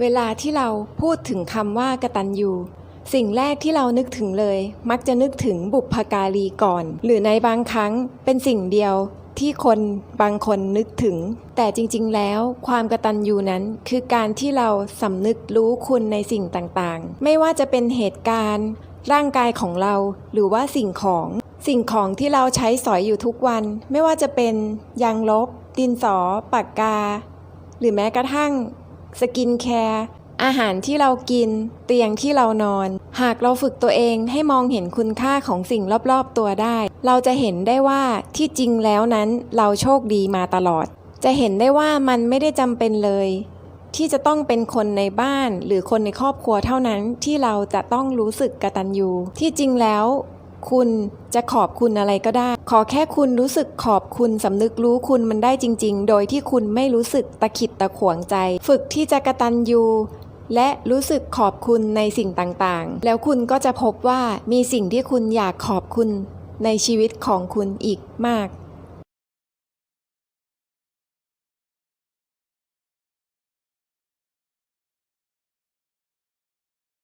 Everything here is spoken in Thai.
เวลาที่เราพูดถึงคำว่ากตัญญูสิ่งแรกที่เรานึกถึงเลย มักจะนึกถึงบุพการีก่อน หรือในบางครั้งเป็นสิ่งเดียวที่คนบางคนนึกถึง แต่จริง ๆ แล้วความกตัญญูนั้น คือการที่เราสำนึกรู้คุณในสิ่งต่างๆ ไม่ว่าจะเป็นเหตุการณ์ ร่างกายของเรา หรือว่าสิ่งของ สิ่งของที่เราใช้สอยอยู่ทุกวัน ไม่ว่าจะเป็นยางลบ ดินสอ ปากกา หรือแม้กระทั่ง สกินแคร์อาหารที่เรากิน เตียงที่เรานอน หากเราฝึกตัวเองให้มองเห็นคุณค่าของสิ่งรอบๆตัวได้ เราจะเห็นได้ว่าที่จริงแล้วนั้นเราโชคดีมาตลอด จะเห็นได้ว่ามันไม่ได้จำเป็นเลย ที่จะต้องเป็นคนในบ้านหรือคนในครอบครัวเท่านั้นที่เราจะต้องรู้สึกกระตัญญูที่จริงแล้ว คุณจะขอบคุณอะไรก็ได้ ขอแค่คุณรู้สึกขอบคุณสำนึกรู้คุณมันได้จริง ๆ โดยที่คุณไม่รู้สึกตะขิดตะขวงใจ ฝึกที่จะกระตันยูและรู้สึกขอบคุณในสิ่งต่างๆ แล้วคุณก็จะพบว่ามีสิ่งที่คุณอยากขอบคุณในชีวิตของคุณอีกมาก